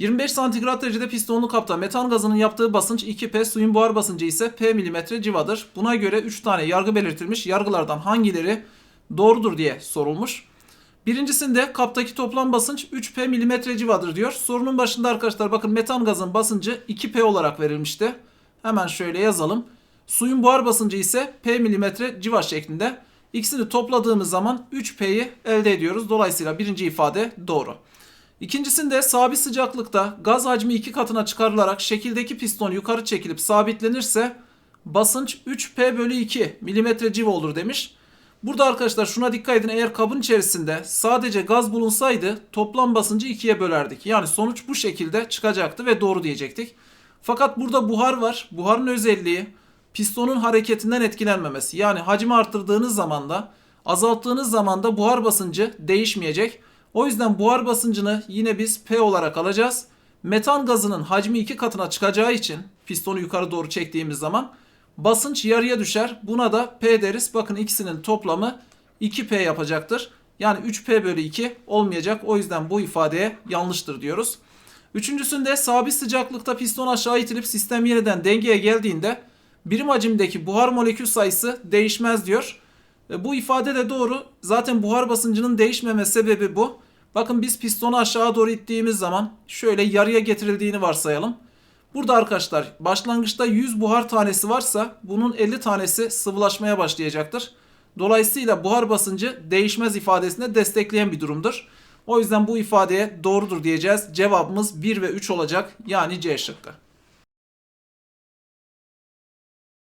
25 santigrat derecede pistonlu kapta metan gazının yaptığı basınç 2P, suyun buhar basıncı ise P milimetre civadır. Buna göre 3 tane yargı belirtilmiş. Yargılardan hangileri doğrudur diye sorulmuş. Birincisinde kaptaki toplam basınç 3P milimetre civadır diyor. Sorunun başında arkadaşlar bakın metan gazın basıncı 2P olarak verilmişti. Hemen şöyle yazalım. Suyun buhar basıncı ise P milimetre civa şeklinde. İkisini topladığımız zaman 3P'yi elde ediyoruz. Dolayısıyla birinci ifade doğru. İkincisinde sabit sıcaklıkta gaz hacmi iki katına çıkarılarak şekildeki piston yukarı çekilip sabitlenirse basınç 3P bölü 2 milimetre civa olur demiş. Burada arkadaşlar şuna dikkat edin eğer kabın içerisinde sadece gaz bulunsaydı toplam basıncı ikiye bölerdik. Yani sonuç bu şekilde çıkacaktı ve doğru diyecektik. Fakat burada buhar var. Buharın özelliği pistonun hareketinden etkilenmemesi. Yani hacmi arttırdığınız zaman da azalttığınız zaman da buhar basıncı değişmeyecek. O yüzden buhar basıncını yine biz P olarak alacağız. Metan gazının hacmi iki katına çıkacağı için pistonu yukarı doğru çektiğimiz zaman basınç yarıya düşer. Buna da P deriz. Bakın ikisinin toplamı 2P yapacaktır. Yani 3P bölü 2 olmayacak. O yüzden bu ifadeye yanlıştır diyoruz. Üçüncüsünde sabit sıcaklıkta piston aşağı itilip sistem yeniden dengeye geldiğinde birim hacimdeki buhar molekül sayısı değişmez diyor. Bu ifade de doğru. Zaten buhar basıncının değişmeme sebebi bu. Bakın biz pistonu aşağı doğru ittiğimiz zaman şöyle yarıya getirildiğini varsayalım. Burada arkadaşlar başlangıçta 100 buhar tanesi varsa bunun 50 tanesi sıvılaşmaya başlayacaktır. Dolayısıyla buhar basıncı değişmez ifadesine destekleyen bir durumdur. O yüzden bu ifadeye doğrudur diyeceğiz. Cevabımız 1 ve 3 olacak. Yani C şıkkı.